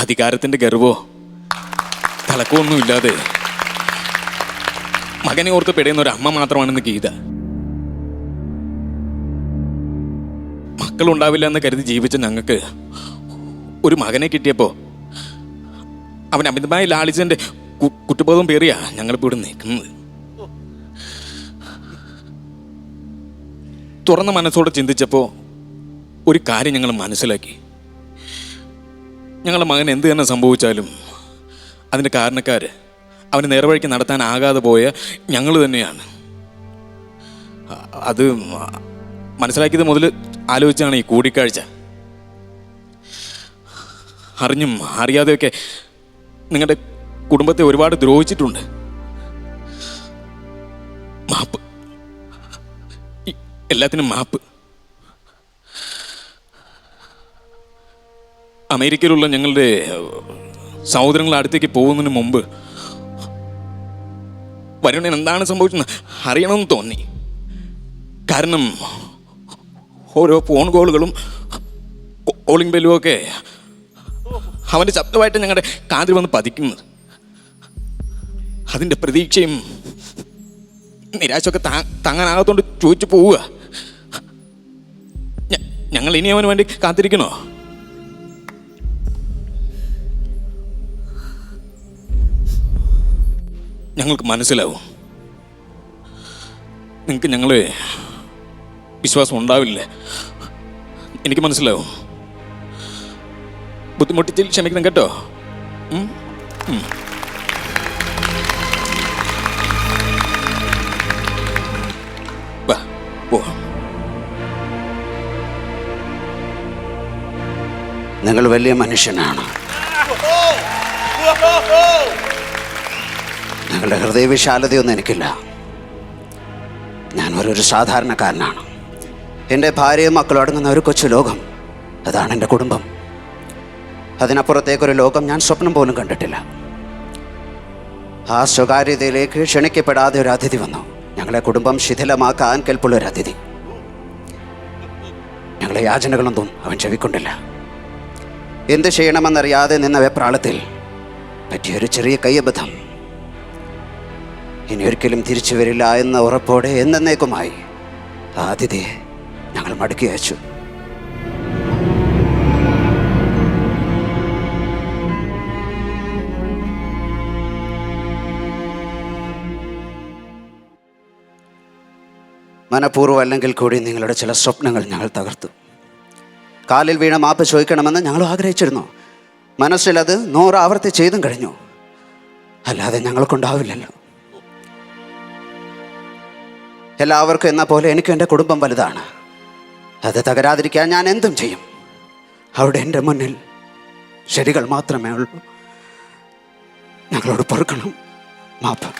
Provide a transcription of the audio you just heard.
അധികാരത്തിന്റെ ഗർവോ? തിളക്കമൊന്നും ഇല്ലാതെ മകനെ ഓർത്ത് പെടയുന്ന ഒരു അമ്മ മാത്രമാണെന്ന് ഗീത. മക്കളുണ്ടാവില്ല എന്ന് കരുതി ജീവിച്ച ഞങ്ങൾക്ക് ഒരു മകനെ കിട്ടിയപ്പോൾ അവൻ അമിതമായി ലാളിച്ചതിന്റെ കുട്ടുബോധം പേറിയാ ഞങ്ങളിപ്പോ ഇവിടെ നിൽക്കുന്നത്. തുറന്ന മനസ്സോടെ ചിന്തിച്ചപ്പോൾ ഒരു കാര്യം ഞങ്ങൾ മനസ്സിലാക്കി. ഞങ്ങളുടെ മകൻ എന്ത് തന്നെ സംഭവിച്ചാലും അതിന്റെ കാരണക്കാർ അവന് നേർവഴിക്ക് നടത്താനാകാതെ പോയ ഞങ്ങൾ തന്നെയാണ്. അത് മനസ്സിലാക്കിയത് മുതൽ ആലോചിച്ചാണ് ഈ കൂടിക്കാഴ്ച. അറിഞ്ഞും അറിയാതെയൊക്കെ നിങ്ങളുടെ കുടുംബത്തെ ഒരുപാട് ദ്രോഹിച്ചിട്ടുണ്ട്. മാപ്പ്. എല്ലാത്തിനും മാപ്പ്. അമേരിക്കയിലുള്ള ഞങ്ങളുടെ സഹോദരങ്ങളുടെ അടുത്തേക്ക് പോകുന്നതിന് മുമ്പ് വരുണൻ എന്താണ് സംഭവിച്ചത് അറിയണമെന്ന് തോന്നി. കാരണം ഓരോ ഫോൺ കോളുകളും കോളിംഗ് ബെല്ലും ഒക്കെ അവന്റെ ശബ്ദമായിട്ട് ഞങ്ങളുടെ കാതിൽ വന്ന് പതിക്കുന്നത്. അതിന്റെ പ്രതീക്ഷയും നിരാശയൊക്കെ താ താങ്ങാനാകത്തോണ്ട് ചോദിച്ചു പോവുക. ഞങ്ങൾ ഇനി അവന് വേണ്ടി കാത്തിരിക്കണോ? ഞങ്ങൾക്ക് മനസ്സിലാവും. നിങ്ങൾക്ക് ഞങ്ങളെ വിശ്വാസം ഉണ്ടാവില്ലേ? എനിക്ക് മനസ്സിലാവും. ബുദ്ധിമുട്ടിച്ചിൽ ക്ഷമിക്കണം കേട്ടോ. നിങ്ങൾ വലിയ മനുഷ്യനാണ്. നിങ്ങളുടെ ഹൃദയവിശാലതയൊന്നും എനിക്കില്ല. ഞാൻ ഒരു സാധാരണക്കാരനാണ്. എന്റെ ഭാര്യയും മക്കളും അടങ്ങുന്ന ഒരു കൊച്ചു ലോകം. അതാണ് എന്റെ കുടുംബം. അതിനപ്പുറത്തേക്കൊരു ലോകം ഞാൻ സ്വപ്നം പോലും കണ്ടിട്ടില്ല. ആ സ്വകാര്യതയിലേക്ക് ക്ഷണിക്കപ്പെടാതെ ഒരു അതിഥി വന്നു. ഞങ്ങളെ കുടുംബം ശിഥിലമാക്കാൻ കെൽപ്പുള്ള ഒരു അതിഥി. ഞങ്ങളെ യാചനകളൊന്നും അവൻ ചെവിക്കൊണ്ടില്ല. എന്ത് ചെയ്യണമെന്നറിയാതെ നിന്ന വെപ്രാളത്തിൽ പറ്റിയൊരു ചെറിയ കയ്യബദ്ധം ഇനി ഒരിക്കലും തിരിച്ചു വരില്ല എന്ന ഉറപ്പോടെ എന്നേക്കുമായി. ആ അതിഥിയെ ഞങ്ങൾ മടക്കി അയച്ചു. മനഃപൂർവം അല്ലെങ്കിൽ കൂടി നിങ്ങളുടെ ചില സ്വപ്നങ്ങൾ ഞങ്ങൾ തകർത്തു. കാലിൽ വീണ മാപ്പ് ചോദിക്കണമെന്ന് ഞങ്ങൾ ആഗ്രഹിച്ചിരുന്നു. മനസ്സിലത് നൂറ് ആവർത്തി ചെയ്തും കഴിഞ്ഞു. അല്ലാതെ ഞങ്ങൾക്കുണ്ടാവില്ലല്ലോ എല്ലാവർക്കും എന്ന പോലെ എനിക്കും എന്റെ കുടുംബം വലുതാണ്. അത് തകരാതിരിക്കാൻ ഞാൻ എന്തും ചെയ്യും. അവിടെ എന്റെ മുന്നിൽ ശരികൾ മാത്രമേ ഉള്ളൂ. ഞങ്ങളോട് പൊറുക്കണം മാപ്പ്.